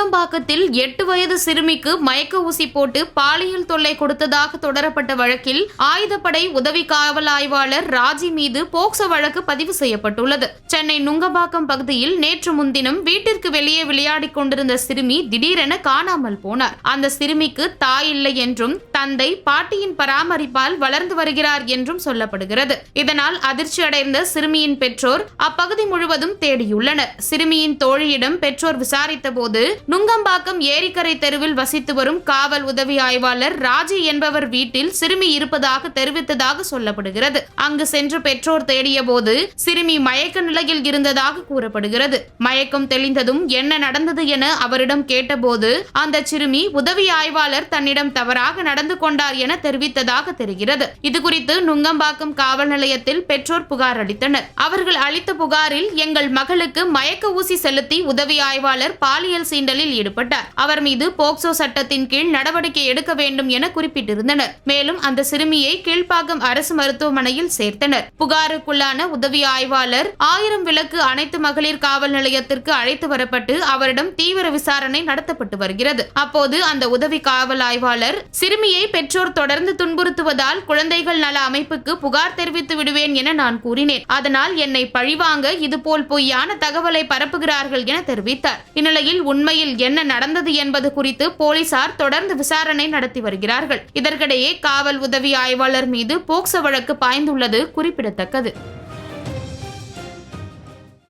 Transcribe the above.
சமீபத்தில் எட்டு வயது சிறுமிக்கு மயக்க ஊசி போட்டு பாலியல் தொல்லை கொடுத்ததாக தொடரப்பட்ட வழக்கில் ஆயுதப்படை உதவி காவல் ஆய்வாளர் ராஜி மீது போக்சோ வழக்கு பதிவு செய்யப்பட்டுள்ளது. சென்னை நுங்கம்பாக்கம் பகுதியில் நேற்று முன்தினம் வீட்டிற்கு வெளியே விளையாடிக் கொண்டிருந்த சிறுமி திடீரென காணாமல் போனார். அந்த சிறுமிக்கு தாய் இல்லை என்றும் தந்தை பாட்டியின் பராமரிப்பால் வளர்ந்து வருகிறார் என்றும் சொல்லப்படுகிறது. இதனால் அதிர்ச்சி அடைந்த சிறுமியின் பெற்றோர் அப்பகுதி முழுவதும் தேடியுள்ளனர். சிறுமியின் தோழியிடம் பெற்றோர் விசாரித்த போது நுங்கம்பாக்கம் ஏரிக்கரை தெருவில் வசித்து வரும் காவல் உதவி ஆய்வாளர் ராஜி என்பவர் வீட்டில் சிறுமி இருப்பதாக தெரிவித்ததாக சொல்லப்படுகிறது. அங்கு சென்று பெற்றோர் தேடிய போது சிறுமி மயக்க நிலையில் இருந்ததாக கூறப்படுகிறது. மயக்கம் தெளிந்ததும் என்ன நடந்தது என அவரிடம் கேட்டபோது அந்த சிறுமி உதவி ஆய்வாளர் தன்னிடம் தவறாக நடந்து கொண்டார் என தெரிவித்ததாக தெரிகிறது. இதுகுறித்து நுங்கம்பாக்கம் காவல் நிலையத்தில் பெற்றோர் புகார் அளித்தனர். அவர்கள் அளித்த புகாரில் எங்கள் மகளுக்கு மயக்க ஊசி செலுத்தி உதவி ஆய்வாளர் பாலியல் சீண்டலில் ஈடுபட்டார். அவர் மீது போக்சோ சட்டத்தின் கீழ் நடவடிக்கை எடுக்க வேண்டும் என குறிப்பிட்டிருந்தனர். மேலும் அந்த சிறுமியை கீழ்ப்பாக்கம் அரசு மருத்துவமனையில் சேர்த்தனர். புகாருக்குள்ளான உதவி ஆய்வாளர் ஆயிரம் விளக்கு அனைத்து மகளிர் காவல் நிலையத்திற்கு அழைத்து வரப்பட்டு அவரிடம் தீவிர விசாரணை நடத்தப்பட்டு வருகிறது. அப்போது அந்த உதவி காவல் ஆய்வாளர் சிறுமியை பெற்றோர் தொடர்ந்து துன்புறுத்துவதால் குழந்தைகள் நல அமைப்புக்கு புகார் தெரிவித்து விடுவேன் என நான் கூறினேன். அதனால் என்னை பழிவாங்க இதுபோல் பொய்யான தகவலை பரப்புகிறார்கள் என தெரிவித்தார். இந்நிலையில் உண்மையில் என்ன நடந்தது என்பது குறித்து போலீசார் தொடர்ந்து விசாரணை நடத்தி வருகிறார்கள். இதற்கிடையே காவல் உதவி ஆய்வாளர் மீது போக்சோ வழக்கு பாய்ந்துள்ளது குறிப்பிடத்தக்கது.